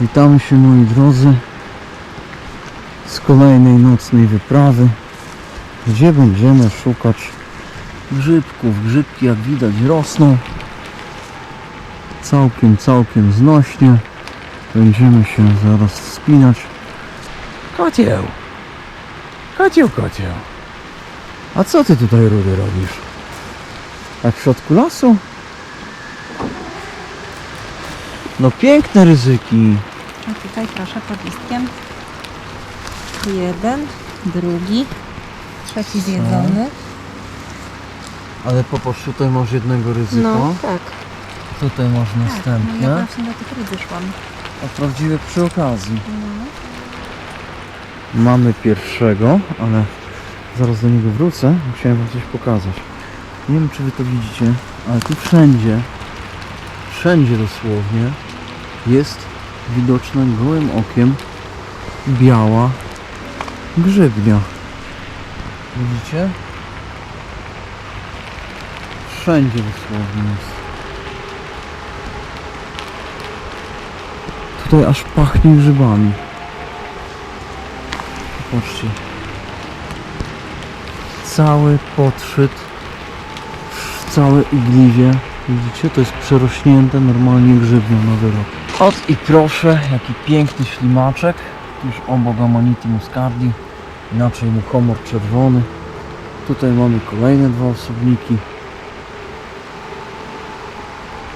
Witamy się moi drodzy z kolejnej nocnej wyprawy, gdzie będziemy szukać grzybków. Grzybki jak widać rosną całkiem, całkiem znośnie. Będziemy się zaraz wspinać. Kocieł! Kocieł, kocieł! A co ty tutaj Rudy robisz? Tak w środku lasu? No piękne ryzyki. Tutaj proszę pod listkiem. Jeden, drugi, trzeci zjedzony. Ale popatrz, tutaj masz jednego ryzyko. No tak. Tutaj masz tak. No, następne. ja właśnie do tych rydzy szłam. A prawdziwe przy okazji. No. Mamy pierwszego, ale zaraz do niego wrócę. Musiałem wam coś pokazać. Nie wiem, czy wy to widzicie, ale tu wszędzie, wszędzie dosłownie jest widoczna gołym okiem biała grzybnia. Widzicie? Wszędzie dosłownie jest. Tutaj aż pachnie grzybami. Popatrzcie. Cały podszyt, całe igliwie. Widzicie, to jest przerośnięte normalnie grzybnią na wyrok. Ot i proszę, jaki piękny ślimaczek. Już obok Amanity muscardi, inaczej mu komor czerwony. Tutaj mamy kolejne dwa osobniki.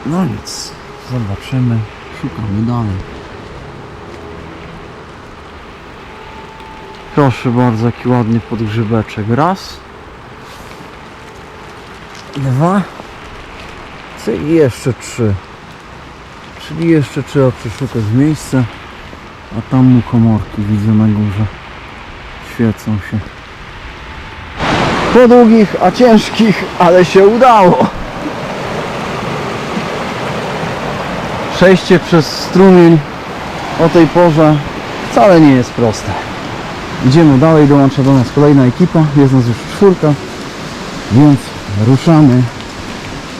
No nic, zobaczymy, szukamy dalej. Proszę bardzo, jaki ładny podgrzybeczek. Raz. Dwa. I jeszcze trzy. Czyli jeszcze trzeba przeszukać miejsce. A tam mu komorki widzę na górze. Świecą się. Po długich, a ciężkich, ale się udało. Przejście przez strumień o tej porze wcale nie jest proste. Idziemy dalej, dołącza do nas kolejna ekipa, jest nas już czwórka, więc ruszamy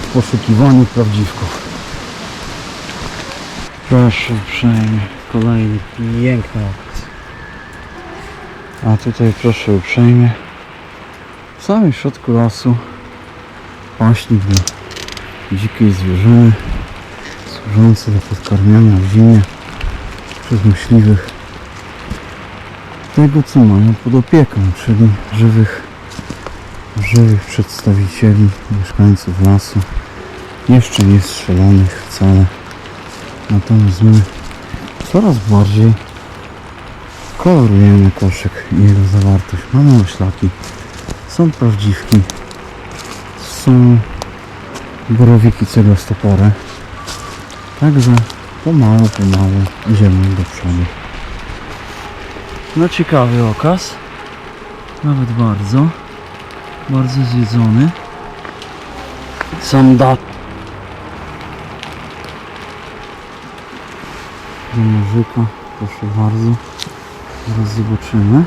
w poszukiwaniu prawdziwków. Proszę uprzejmie, kolejny piękny okres. A tutaj proszę uprzejmie, w samym środku lasu paśnik dla dzikiej zwierzyny, służący do podkarmiania w zimie przez myśliwych tego, co mają pod opieką, czyli żywych, żywych przedstawicieli, mieszkańców lasu. Jeszcze nie strzelonych wcale. Natomiast my coraz bardziej kolorujemy koszyk i jego zawartość. Mamy oślaki, są prawdziwki, są borowiki celostopory. Także pomału, pomału idziemy do przodu. No ciekawy okaz. Nawet bardzo. Bardzo zjedzony. Sam dat. Nożyka. Proszę bardzo. Zaraz zobaczymy.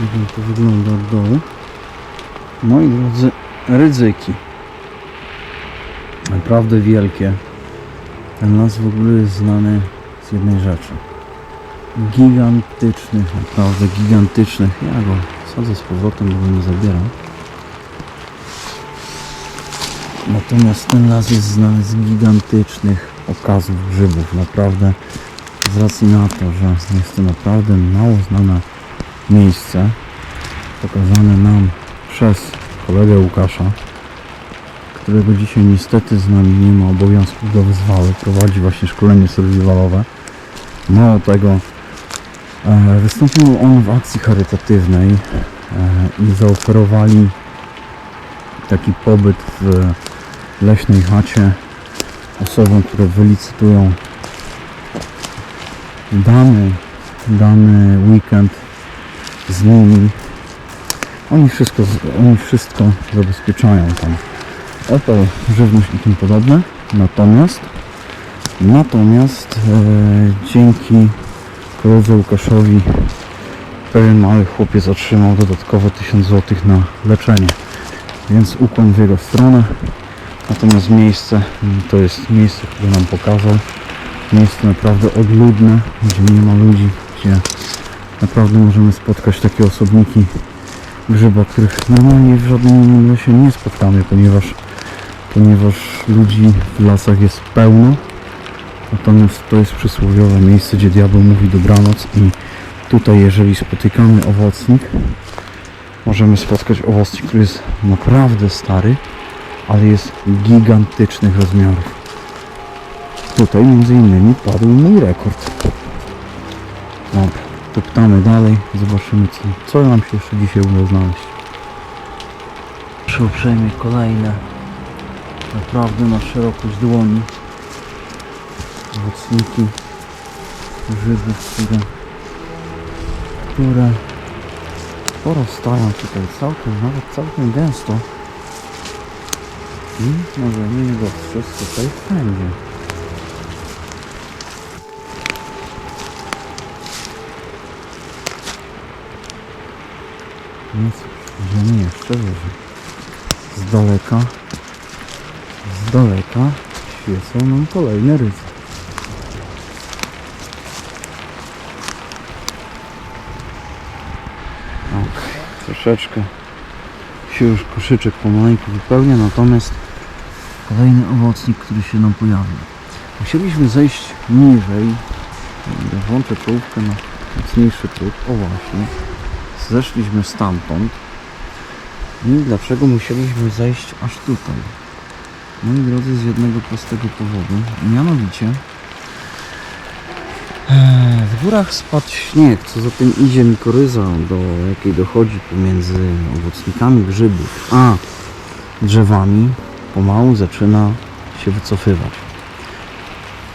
Jak to wygląda od dołu. Moi drodzy, ryzyki. Naprawdę wielkie. Ten las w ogóle jest znany z jednej rzeczy gigantycznych, naprawdę gigantycznych. Ja go sadzę z powrotem, bo go nie zabieram. Natomiast ten las jest znany z gigantycznych okazów grzybów. Naprawdę z racji na to, że jest to naprawdę mało znane miejsce pokazane nam przez kolegę Łukasza, którego dzisiaj niestety z nami nie ma obowiązków do wyzwały. Prowadzi właśnie szkolenie survivalowe. Mało tego, E, Wystąpił on w akcji charytatywnej e, i zaoferowali taki pobyt w leśnej chacie osobom, które wylicytują dany, dany weekend z nimi. Oni wszystko, oni wszystko zabezpieczają tam. Oto żywność i tym podobne. Natomiast natomiast e, dzięki koledze Łukaszowi pewien mały chłopiec otrzymał dodatkowe 1000 zł na leczenie. Więc ukłon w jego stronę. Natomiast miejsce mm, to jest miejsce, które nam pokazał. Miejsce naprawdę odludne, gdzie nie ma ludzi, gdzie naprawdę możemy spotkać takie osobniki grzyba, których normalnie w żadnym innym lesie nie spotkamy, ponieważ, ponieważ ludzi w lasach jest pełno. Natomiast to jest przysłowiowe miejsce, gdzie diabeł mówi dobranoc i tutaj jeżeli spotykamy owocnik, możemy spotkać owocnik, który jest naprawdę stary, ale jest gigantycznych rozmiarów. Tutaj między innymi padł mój rekord. Dobra, poptamy dalej, zobaczymy co, co nam się jeszcze dzisiaj uda znaleźć. Proszę uprzejmie kolejne, naprawdę na szerokość dłoni, owocniki, grzybów, które, które porostają tutaj całkiem, nawet całkiem gęsto. I możemy je dostrzec tutaj wszędzie. No cóż, idziemy jeszcze wyżej. Z daleka, z daleka świecą nam kolejne ryzy. Troszeczkę się już koszyczek pomaleńku wypełnia, natomiast kolejny owocnik, który się nam pojawił. Musieliśmy zejść niżej, Ja włączę czołówkę na mocniejszy próg, o właśnie, zeszliśmy stamtąd. I dlaczego musieliśmy zejść aż tutaj? Moi drodzy, z jednego prostego powodu, mianowicie e, w górach spadł śnieg, co za tym idzie mikoryza, do jakiej dochodzi pomiędzy owocnikami grzybów a drzewami, pomału zaczyna się wycofywać.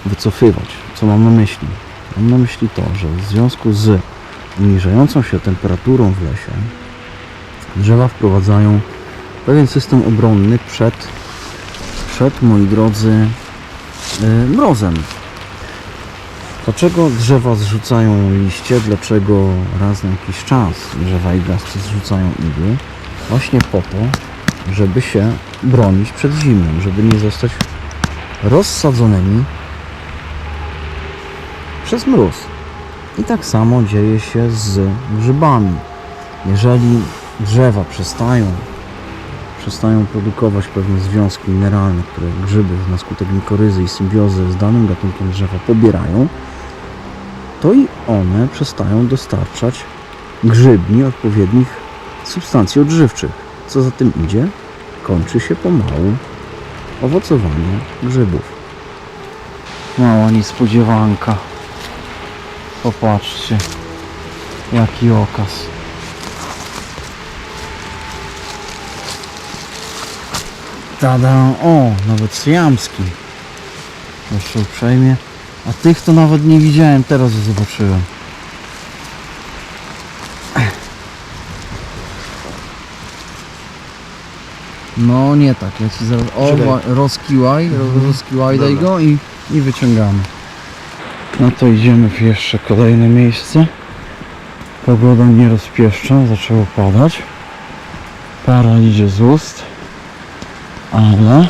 Wycofywać. Co mam na myśli? Mam na myśli to, że w związku z obniżającą się temperaturą w lesie drzewa wprowadzają pewien system obronny przed, przed moi drodzy, yy, mrozem. Dlaczego drzewa zrzucają liście? Dlaczego raz na jakiś czas drzewa igrasty zrzucają igły? Właśnie po to, żeby się bronić przed zimnem, żeby nie zostać rozsadzonymi przez mróz. I tak samo dzieje się z grzybami. Jeżeli drzewa przestają, przestają produkować pewne związki mineralne, które grzyby na skutek mikoryzy i symbiozy z danym gatunkiem drzewa pobierają, to i one przestają dostarczać grzybni odpowiednich substancji odżywczych. Co za tym idzie, kończy się pomału owocowanie grzybów. Mała niespodziewanka. Popatrzcie, jaki okaz. Tada! O, nawet syjamski. Proszę uprzejmie. A tych to nawet nie widziałem, teraz zobaczyłem. No nie tak, ja ci zaraz... O, Czekaj. wa- rozkiłaj, ro- rozkiłaj, daj Dobra. go i, i wyciągamy. No to idziemy w jeszcze kolejne miejsce. Pogoda nie rozpieszcza, zaczęło padać. Para idzie z ust. Ale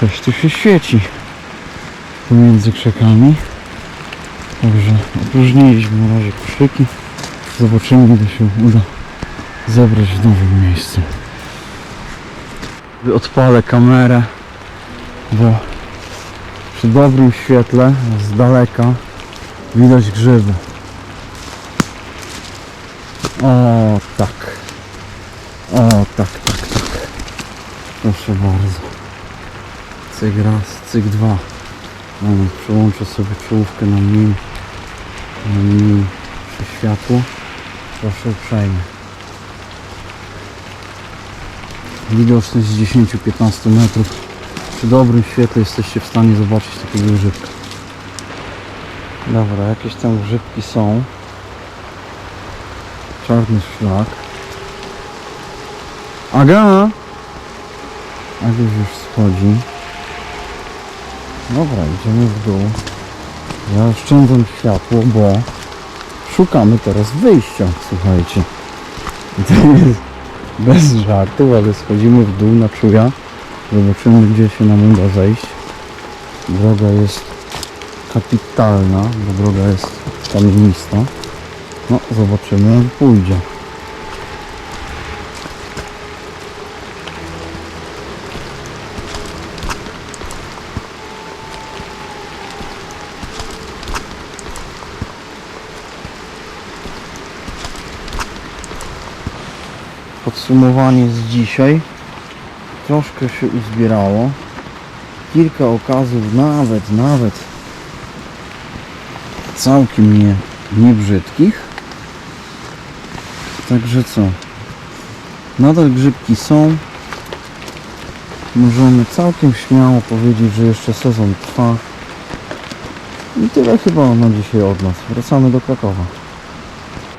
coś tu się świeci pomiędzy krzakami. Także opróżniliśmy na razie koszyki. Zobaczymy ile się uda zebrać w nowym miejscu. Odpalę kamerę, bo przy dobrym świetle z daleka widać grzyby. O tak. O tak, tak, tak. Proszę bardzo. Cyk raz, cyk dwa. Przełączę sobie czołówkę na mniej, na mniej przy światło. Proszę uprzejmie. Widoczność z 10-15 metrów. Przy dobrym świetle jesteście w stanie zobaczyć takiego grzybka. Dobra, jakieś tam grzybki są. Czarny szlak. Aga! Aga już schodzi. Dobra, idziemy w dół. Ja oszczędzam światło, bo szukamy teraz wyjścia, słuchajcie. Bez żartów, ale schodzimy w dół na czuja. Zobaczymy, gdzie się nam uda zejść. Droga jest kapitalna, bo droga jest kamienista. No, zobaczymy jak pójdzie. Podsumowanie z dzisiaj. Troszkę się uzbierało. Kilka okazów, nawet, nawet całkiem nie, nie brzydkich. Także co? Nadal grzybki są. Możemy całkiem śmiało powiedzieć, że jeszcze sezon trwa. I tyle chyba na dzisiaj od nas. Wracamy do Krakowa.